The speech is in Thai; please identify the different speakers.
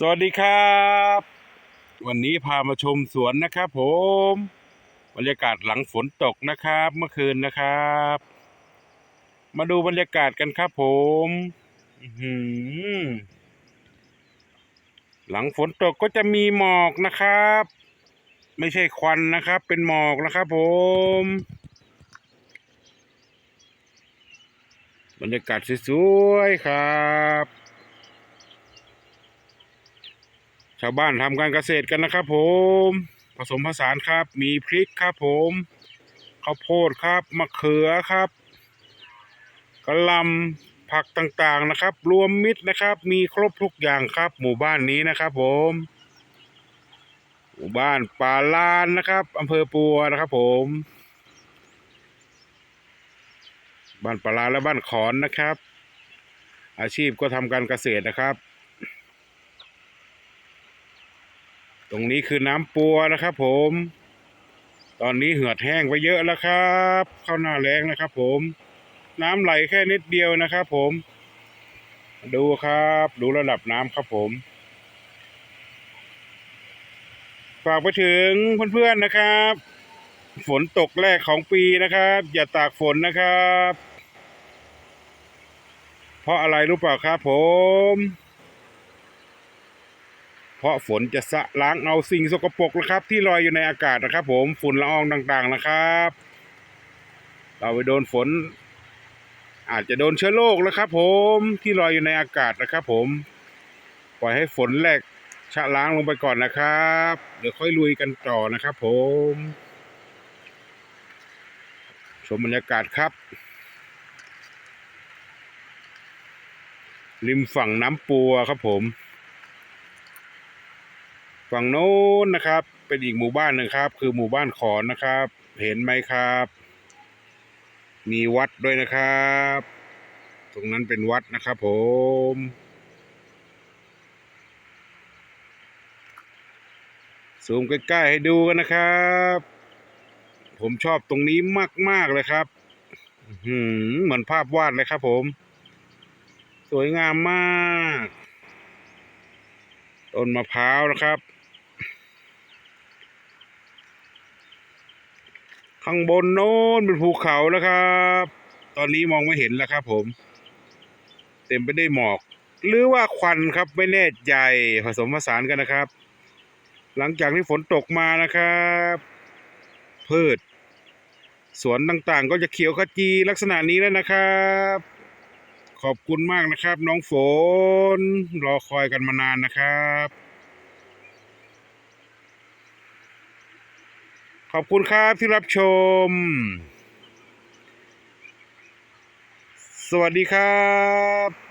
Speaker 1: สวัสดีครับ วันนี้พามาชมสวนนะครับผมบรรยากาศหลังฝนตกนะครับ เมื่อคืนนะครับ มาดูบรรยากาศกันครับผมหลังฝนตกก็จะมีหมอกนะครับ ไม่ใช่ควันนะครับ เป็นหมอกนะครับผม บรรยากาศสวยๆครับ ชาวบ้านทำการเกษตรกันนะครับผม ผสมผสานครับ มีพริกครับผมข้าวโพดครับมะเขือครับกระลำผักต่างๆนะครับ รวมมิตรนะครับ มีครบทุกอย่างครับ หมู่บ้านนี้นะครับผมหมู่บ้านป่าลานนะครับอำเภอปัวนะครับผม บ้านป่าลานและบ้านขอนนะครับ อาชีพก็ทำการเกษตรนะครับ ตรงนี้คือน้ำปัวนะครับ ผม ตอนนี้เหือดแห้งไปเยอะแล้วครับ เข้าหน้าแรงนะครับ ผม น้ำไหลแค่นิดเดียวนะครับ ผม ดูครับ ดูระดับน้ำครับผมฝากไปถึงเพื่อนๆนะครับ ฝนตกแรกของปีนะครับ อย่าตากฝนนะครับ เพราะอะไรรู้เปล่าครับผม เพราะฝนจะสะล้างเอาสิ่งสกปรกนะครับ ที่ลอยอยู่ในอากาศนะครับ ผมฝุ่นละอองต่างๆนะครับ เราไปโดนฝน อาจจะโดนเชื้อโรคแล้วครับ ผมที่ลอยอยู่ในอากาศนะครับ ผมปล่อยให้ฝนแรกชะล้างลงไปก่อนนะครับ เดี๋ยวค่อยลุยกันต่อนะครับ ผม ชมบรรยากาศครับ ริมฝั่งน้ำปัวครับผม ฝั่งโน้นนะครับ เป็นอีกหมู่บ้านหนึ่งครับ คือหมู่บ้านขอนนะครับ เห็นไหมครับ มีวัดด้วยนะครับ ตรงนั้นเป็นวัดนะครับ ผมซูมใกล้ๆให้ดูกันนะครับ ผมชอบตรงนี้มากๆเลยครับเหมือนภาพวาดเลยครับผม สวยงามมาก ต้นมะพร้าวนะครับ ข้างบนโน้นเป็นภูเขาแล้วครับ ตอนนี้มองไม่เห็นแล้วครับผม เต็มไปด้วยหมอก หรือว่าควันครับไม่แน่ใจผสมผสานกันนะครับ หลังจากที่ฝนตกมานะครับ พืช สวนต่างๆ ก็จะเขียวขจีลักษณะนี้แล้วนะครับ ขอบคุณมากนะครับ น้องฝน รอคอยกันมานานนะครับ ขอบคุณครับที่รับชม สวัสดีครับ